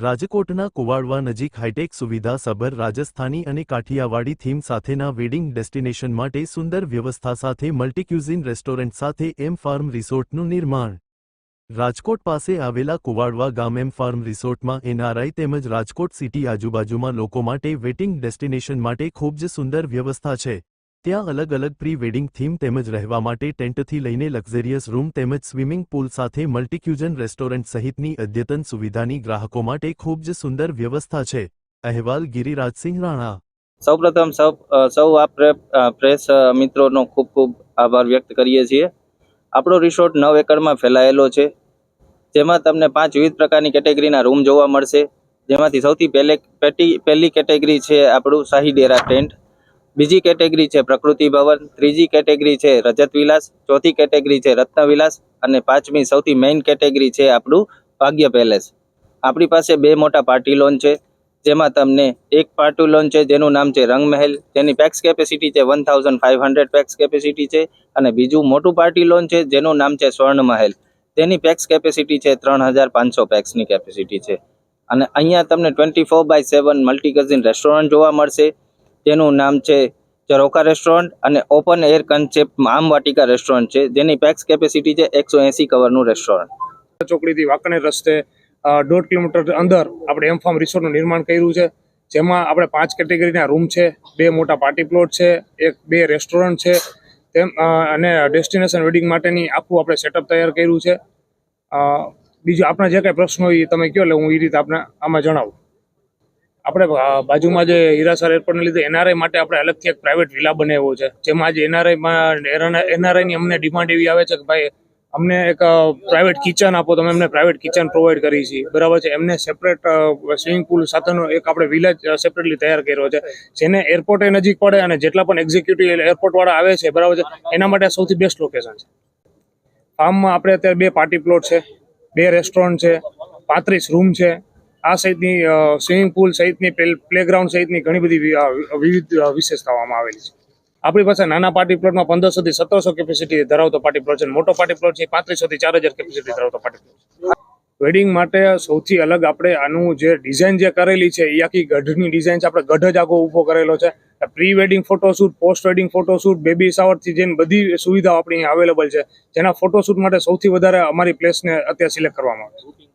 રાજકોટના કુવાડવા નજીક હાઇટેક સુવિધા સભર રાજસ્થાની અને કાઠિયાવાડી થીમ સાથેના વેડિંગ ડેસ્ટિનેશન માટે સુંદર વ્યવસ્થા સાથે મલ્ટીક્યુઝિન રેસ્ટોરન્ટ સાથે એમ ફાર્મ રિસોર્ટનું નિર્માણ. રાજકોટ પાસે આવેલા કુવાડવા ગામ એમ ફાર્મ રિસોર્ટમાં એનઆરઆઈ તેમજ રાજકોટ સિટી આજુબાજુમાં લોકો માટે વેટિંગ ડેસ્ટિનેશન માટે ખૂબ જ સુંદર વ્યવસ્થા છે. ત્યાં અલગ અલગ પ્રી વેડિંગ થીમ તેમજ રહેવા માટે ટેન્ટથી લઈને લક્ઝરિયસ રૂમ તેમજ સ્વિમિંગ પૂલ સાથે મલ્ટીક્યુઝન રેસ્ટોરન્ટ સહિતની અદ્યતન સુવિધાની ગ્રાહકો માટે ખૂબ જ સુંદર વ્યવસ્થા છે. અહેવાલ ગિરિરાજસિંહ રાણા. સૌપ્રથમ સૌ સૌ આ પ્રેસ મિત્રોનો ખૂબ ખૂબ આભાર વ્યક્ત કરીએ છીએ. આપણો રિસોર્ટ નવ એકરમાં ફેલાયેલો છે. જેમાં તમને પાંચ વિવિધ પ્રકારની કેટેગરીના રૂમ જોવા મળશે. જેમાંથી સૌથી પહેલે, પહેલી કેટેગરી છે આપણું શાહી ડેરા ટેન્ટ. બીજી કેટેગરી છે પ્રકૃતિ ભવન, ત્રીજી કેટેગરી છે રજત વિલાસ, ચોથી કેટેગરી છે રત્ન વિલાસ અને પાંચમી, સૌથી મેઇન કેટેગરી છે આપણું ભાગ્ય પેલેસ આપણી પાસે બે મોટા પાર્ટી લોન છે, જેમાં તમને એક પાર્ટી લોન છે, જેનું નામ છે રંગમહેલ, જેની પેક્સ કેપેસિટી છે one thousand five hundred pax capacity છે, અને બીજું મોટું પાર્ટી લોન છે, જેનું નામ છે સ્વર્ણ મહેલ તેની પેક્સ કેપેસિટી છે ત્રણ હજાર પાંચસો પેક્સની કેપેસિટી છે. અને અહીંયા તમને twenty four by seven multi restaurant જોવા મળશે. જેનું નામ છે ઝરોકા રેસ્ટોરન્ટ અને ઓપન એર કન્સેપ્ટ આમ વાટિકા રેસ્ટોરન્ટ છે. જેની પેક્સ કેપેસિટી છે એકસો એંસી કવરનું રેસ્ટોરન્ટ. ચોકડીથી વાંકણે રસ્તે દોઢ કિલોમીટર અંદર આપણે એમ ફાર્મ રિસોર્ટનું નિર્માણ કર્યું છે. જેમાં આપણે પાંચ કેટેગરીના રૂમ છે, બે મોટા પાર્ટી પ્લોટ છે, એક, બે રેસ્ટોરન્ટ છે. તેમ અને ડેસ્ટિનેશન વેડિંગ માટેની આખું આપણે સેટઅપ તૈયાર કર્યું છે. બીજું આપણા જે કાંઈ પ્રશ્નો હોય એ તમે કહો એટલે હું એ રીતે આપણે આમાં જણાવું. આપણે બાજુમાં જે હીરાસર એરપોર્ટને લીધે એનઆરઆઈ માટે આપણે અલગથી એક પ્રાઇવેટ વિલા બનાવ્યો છે, જેમાં આજે એનઆરઆઈમાં એનઆરઆઈની અમને ડિમાન્ડ એવી આવે છે કે ભાઈ, અમને એક પ્રાઇવેટ કિચન આપો તમે એમને પ્રાઇવેટ કિચન પ્રોવાઈડ કરી છે બરાબર છે, એમને સેપરેટ સ્વિમિંગ પુલ સાથેનો એક આપણે વિલેજ સેપરેટલી તૈયાર કર્યો છે, જેને એરપોર્ટે નજીક પડે અને જેટલા પણ એક્ઝિક્યુટિવ એરપોર્ટ વાળા આવે છે, બરાબર છે, એના માટે સૌથી બેસ્ટ લોકેશન છે. ફાર્મમાં આપણે અત્યારે બે પાર્ટી પ્લોટ છે, બે રેસ્ટોરન્ટ છે, પાંત્રીસ રૂમ છે આ સહિતની સ્વિમિંગ પુલ સહિતની પ્લેગ્રાઉન્ડ સહિતની ઘણી બધી વિવિધ વિશેષતાઓમાં આવેલી છે. આપણી પાસે નાના પાર્ટી પ્લોટમાં પંદરસોથી સત્તરસો કેપેસિટી ધરાવતો પાર્ટી પ્લોટ છે મોટો પાર્ટી પ્લોટ છે પાંત્રીસોથી ચાર હજાર કેપેસિટી ધરાવતો પાર્ટી પ્લોટ વેડિંગ માટે સૌથી અલગ આપણે આનું જે ડિઝાઇન જે કરેલી છે, એ આખી ગઢની ડિઝાઇન છે. આપણે ગઢ જ આખો ઊભો કરેલો છે. Pre wedding photoshoot post wedding photoshoot, baby શાવરથી જેની બધી સુવિધાઓ આપણી અવેલેબલ છે. જેના ફોટોશૂટ માટે સૌથી વધારે અમારી પ્લેસને અત્યારે સિલેક્ટ કરવામાં આવે છે.